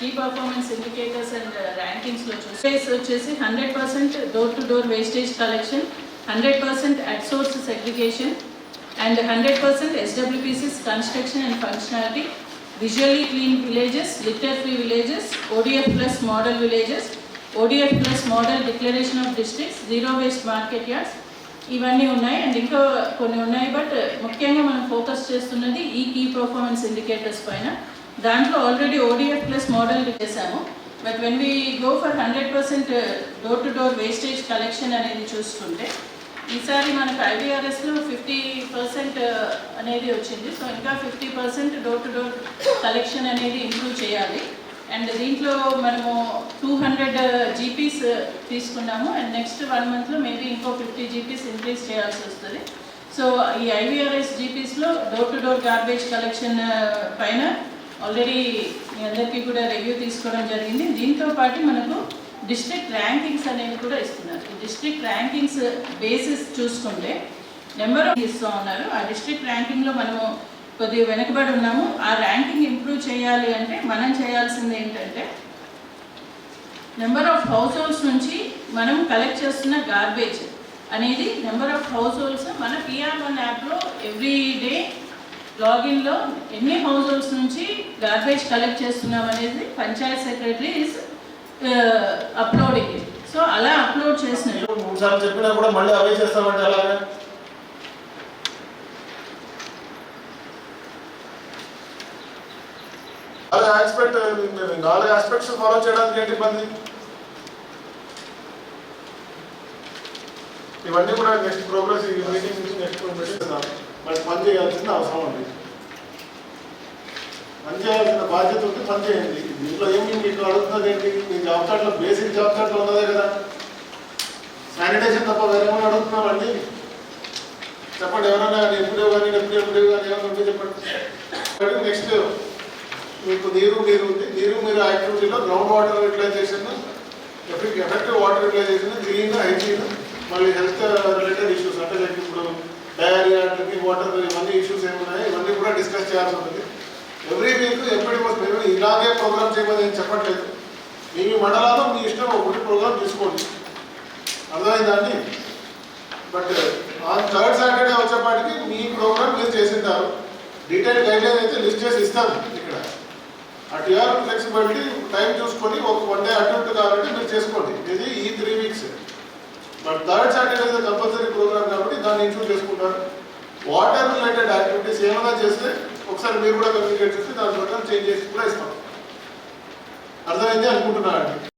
Key performance indicators and ర్యాంకింగ్స్లో చూసేస్ వచ్చేసి hundred percent door to door wastage collection hundred percent at source segregation and hundred percent SWPCs construction and functionality visually clean villages litter free villages ODF plus model villages ODF plus model declaration of districts, zero waste market yards, ఇవన్నీ ఉన్నాయి. And ఇంకా కొన్ని ఉన్నాయి. But ముఖ్యంగా మనం focus చేస్తున్నది ఈ key performance indicators పైన. దాంట్లో ఆల్రెడీ ఓడిఎఫ్ ప్లస్ మోడల్ చేశాము but when we go for hundred percent door to door wastage collection అనేది చూసుకుంటే ఈసారి మనకు ఐవీఆర్ఎస్లో ఫిఫ్టీ పర్సెంట్ అనేది వచ్చింది. సో ఇంకా fifty percent door to door collection అనేది ఇంప్రూవ్ చేయాలి. అండ్ దీంట్లో మనము టూ హండ్రెడ్ జీపీస్ తీసుకున్నాము. అండ్ నెక్స్ట్ వన్ మంత్లో మేబీ ఇంకో ఫిఫ్టీ జీపీస్ ఇంక్రీజ్ చేయాల్సి వస్తుంది. సో ఈ IVRS జీపీస్లో door to door garbage collection పైన ఆల్రెడీ మీ అందరికీ కూడా రివ్యూ తీసుకోవడం జరిగింది. దీంతో పాటు మనకు డిస్ట్రిక్ట్ ర్యాంకింగ్స్ అనేవి కూడా ఇస్తున్నారు. ఈ డిస్ట్రిక్ట్ ర్యాంకింగ్స్ బేసిస్ చూసుకుంటే నెంబర్ ఇస్తూ ఉన్నారు. ఆ డిస్ట్రిక్ట్ ర్యాంకింగ్లో మనము కొద్దిగా వెనుకబడి ఉన్నాము. ఆ ర్యాంకింగ్ ఇంప్రూవ్ చేయాలి అంటే మనం చేయాల్సింది ఏంటంటే నెంబర్ ఆఫ్ హౌస్ హోల్డ్స్ నుంచి మనం కలెక్ట్ చేస్తున్న గార్బేజ్ అనేది నెంబర్ ఆఫ్ హౌస్ హోల్డ్స్ మన పిఆర్ వన్ యాప్లో ఎవ్రీ డే లాగిన్లో ఎన్ని హౌస్ హోల్డ్స్ నుంచి గార్బేజ్ కలెక్ట్ చేస్తున్నాం అనేది panchayat secretary is uploading so అలా అప్లోడ్ చేసిన మూడు సార్లు చెప్పినా కూడా మళ్ళీ అవే చేస్తామంటే అలాగా అదే ఆస్పెక్ట్ నాలుగు ఆస్పెక్ట్స్ ఫాలో చేయడానికి ఏంటి ఇబ్బంది? ఇవన్నీ కూడా నెక్స్ట్ ప్రోగ్రెస్ ఈ మీటింగ్ నుంచి నెక్స్ట్ మీటింగ్ మరి పని చేయాల్సింది అవసరం ఉంది. పని చేయాల్సిన బాధ్యత ఉంటే పని చేయండి. దీంట్లో ఏమి మీకు అడుగుతున్నది ఏంటి? మీ జాబ్ కార్డులో బేసిక్ జాబ్ కార్డులో ఉన్నదే కదా. శానిటేషన్ తప్ప వేరే ఏమైనా అడుగుతున్నామండి? చెప్పండి ఎవరైనా ఎప్పుడే కానీ ఎప్పుడు ఎప్పుడు కానీ ఏమైనా ఉంటే చెప్పండి. నెక్స్ట్ మీకు నీరు మీరు ఉంది. నీరు మీరు యాక్టివిటీలో ground water utilization effective water utilization clean hygiene మళ్ళీ హెల్త్ రిలేటెడ్ ఇష్యూస్ అంటే లైక్ ఇప్పుడు డయారియా డ్రింకింగ్ వాటర్ ఇవన్నీ ఇష్యూస్ ఏమున్నాయి ఇవన్నీ కూడా డిస్కస్ చేయాల్సి ఉంటుంది. ఎవ్రీ వీక్ ఎప్పటి మేము ఇలాగే ప్రోగ్రామ్ చేయమని నేను చెప్పట్లేదు. మీ మండలాల్లో మీ ఇష్టం ఒకటి ప్రోగ్రామ్ తీసుకోండి. అర్థమైందండి బట్ ఆ థర్డ్ సాటర్డే వచ్చేపాటికి మీ ప్రోగ్రామ్ మీరు చేసింటారు. డీటెయిల్ గైడ్లైన్ అయితే లిస్ట్ చేసి ఇస్తాను. అటు యూఆర్ ఫ్లెక్సిబిలిటీ టైం చూసుకొని ఒక వన్ డే అటు ఇటు కాబట్టి మీరు చేసుకోండి. ఇది ఈ three weeks but third Saturday compulsory programme కాబట్టి దాన్ని ఇంక్లూడ్ చేసుకుంటారు. వాటర్ రిలేటెడ్ యాక్టివిటీస్ ఏమైనా చేస్తే ఒకసారి మీరు కూడా కమ్యూనికేట్ చేసి దాని ప్రకారం చేంజ్ చేసి కూడా ఇస్తాం. అర్థమైంది అనుకుంటున్నాను అండి?